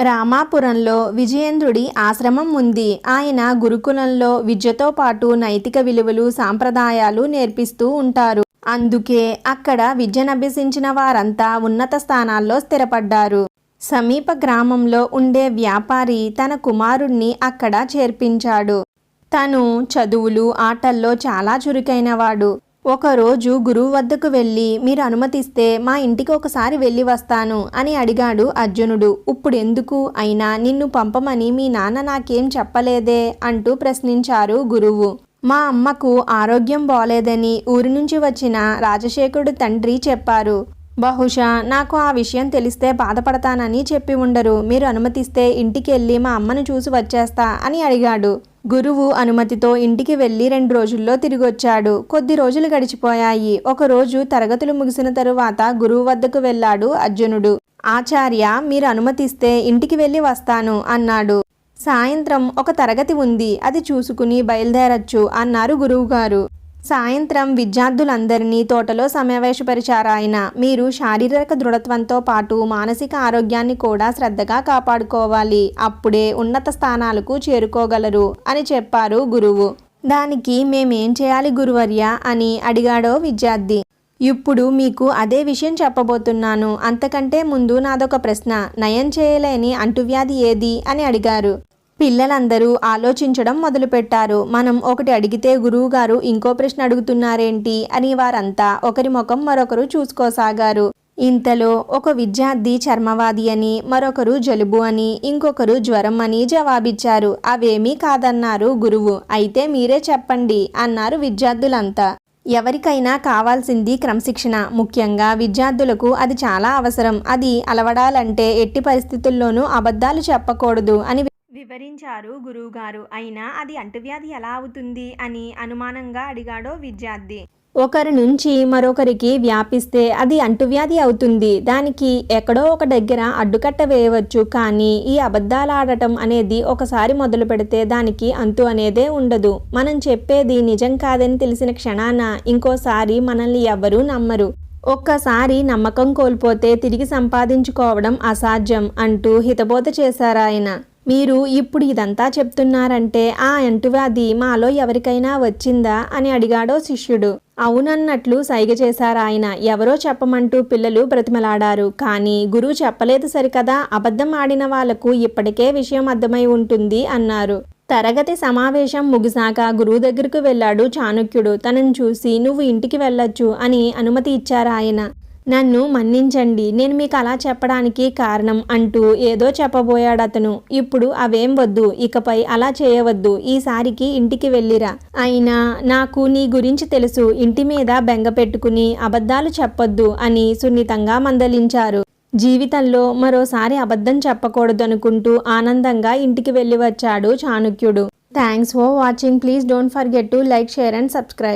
రామాపురంలో విజయేంద్రుడి ఆశ్రమం ఉంది. ఆయన గురుకులంలో విద్యతో పాటు నైతిక విలువలు సాంప్రదాయాలు నేర్పిస్తూ ఉంటారు. అందుకే అక్కడ విద్యనభ్యసించిన వారంతా ఉన్నత స్థానాల్లో స్థిరపడ్డారు. సమీప గ్రామంలో ఉండే వ్యాపారి తన కుమారుణ్ణి అక్కడ చేర్పించాడు. తను చదువులు ఆటల్లో చాలా చురుకైనవాడు. ఒకరోజు గురువు వద్దకు వెళ్ళి మీరు అనుమతిస్తే మా ఇంటికి ఒకసారి వెళ్ళి వస్తాను అని అడిగాడు అర్జునుడు. ఇప్పుడు ఎందుకు? అయినా నిన్ను పంపమని మీ నాన్న నాకేం చెప్పలేదే? అంటూ ప్రశ్నించారు గురువు. మా అమ్మకు ఆరోగ్యం బాలేదని ఊరి నుంచి వచ్చిన రాజశేఖరుడు తండ్రి చెప్పారు. బహుశా నాకు ఆ విషయం తెలిస్తే బాధపడతానని చెప్పి ఉండరు. మీరు అనుమతిస్తే ఇంటికి వెళ్ళి మా అమ్మను చూసి వచ్చేస్తా అని అడిగాడు. గురువు అనుమతితో ఇంటికి వెళ్ళి రెండు రోజుల్లో తిరిగొచ్చాడు. కొద్ది రోజులు గడిచిపోయాయి. ఒకరోజు తరగతులు ముగిసిన తరువాత గురువు వద్దకు వెళ్ళాడు అర్జునుడు. ఆచార్య మీరు అనుమతిస్తే ఇంటికి వెళ్ళి వస్తాను అన్నాడు. సాయంత్రం ఒక తరగతి ఉంది. అది చూసుకుని బయలుదేరచ్చు అన్నారు గురువుగారు. సాయంత్రం విద్యార్థులందరినీ తోటలో సమావేశపరిచారు ఆయన. మీరు శారీరక దృఢత్వంతో పాటు మానసిక ఆరోగ్యాన్ని కూడా శ్రద్ధగా కాపాడుకోవాలి. అప్పుడే ఉన్నత స్థానాలకు చేరుకోగలరు అని చెప్పారు గురువు. దానికి మేమేం చేయాలి గురువర్య? అని అడిగాడో విద్యార్థి. ఇప్పుడు మీకు అదే విషయం చెప్పబోతున్నాను. అంతకంటే ముందు నాదొక ప్రశ్న. నయం చేయలేని అంటువ్యాధి ఏది? అని అడిగారు. పిల్లలందరూ ఆలోచించడం మొదలుపెట్టారు. మనం ఒకటి అడిగితే గురువుగారు ఇంకో ప్రశ్న అడుగుతున్నారేంటి అని వారంతా ఒకరి ముఖం మరొకరు చూసుకోసాగారు. ఇంతలో ఒక విద్యార్థి చర్మవాది అని మరొకరు జలుబు అని ఇంకొకరు జ్వరం అని జవాబిచ్చారు. అవేమీ కాదన్నారు గురువు. అయితే మీరే చెప్పండి అన్నారు విద్యార్థులంతా. ఎవరికైనా కావాల్సింది క్రమశిక్షణ. ముఖ్యంగా విద్యార్థులకు అది చాలా అవసరం. అది అలవడాలంటే ఎట్టి పరిస్థితుల్లోనూ అబద్ధాలు చెప్పకూడదు అని వివరించారు గురువుగారు. అయినా అది అంటువ్యాధి ఎలా అవుతుంది అని అనుమానంగా అడిగాడో విద్యార్థి. ఒకరి నుంచి మరొకరికి వ్యాపిస్తే అది అంటువ్యాధి అవుతుంది. దానికి ఎక్కడో ఒక దగ్గర అడ్డుకట్ట వేయవచ్చు. కానీ ఈ అబద్ధాలు ఆడటం అనేది ఒకసారి మొదలు పెడితే దానికి అంతు అనేదే ఉండదు. మనం చెప్పేది నిజం కాదని తెలిసిన క్షణాన ఇంకోసారి మనల్ని ఎవ్వరూ నమ్మరు. ఒక్కసారి నమ్మకం కోల్పోతే తిరిగి సంపాదించుకోవడం అసాధ్యం అంటూ హితబోధ చేశారాయన మీరు ఇప్పుడు ఇదంతా చెప్తున్నారంటే ఆ అంటువ్యాధి మాలో ఎవరికైనా వచ్చిందా అని అడిగాడో శిష్యుడు. అవునన్నట్లు సైగ చేశారాయన ఆయన. ఎవరో చెప్పమంటూ పిల్లలు బ్రతిమలాడారు. కానీ గురువు చెప్పలేదు సరికదా. అబద్ధం ఆడిన వాళ్ళకు ఇప్పటికే విషయం అర్థమై ఉంటుంది అన్నారు. తరగతి సమావేశం ముగిసాక గురువు దగ్గరకు వెళ్ళాడు చాణుక్యుడు. తనను చూసి నువ్వు ఇంటికి వెళ్ళొచ్చు అని అనుమతి ఇచ్చారు ఆయన. నన్ను మన్నించండి. నేను మీకు అలా చెప్పడానికి కారణం అంటూ ఏదో చెప్పబోయాడు అతను. ఇప్పుడు అవేం వద్దు. ఇకపై అలా చేయవద్దు. ఈసారికి ఇంటికి వెళ్ళిరా. అయినా నాకు నీ గురించి తెలుసు. ఇంటి మీద బెంగ పెట్టుకుని అబద్ధాలు చెప్పొద్దు అని సున్నితంగా మందలించారు. జీవితంలో మరోసారి అబద్ధం చెప్పకూడదు అనుకుంటూ ఆనందంగా ఇంటికి వెళ్ళి వచ్చాడు చాణక్యుడు. Thanks for watching. Please don't forget to like share and subscribe.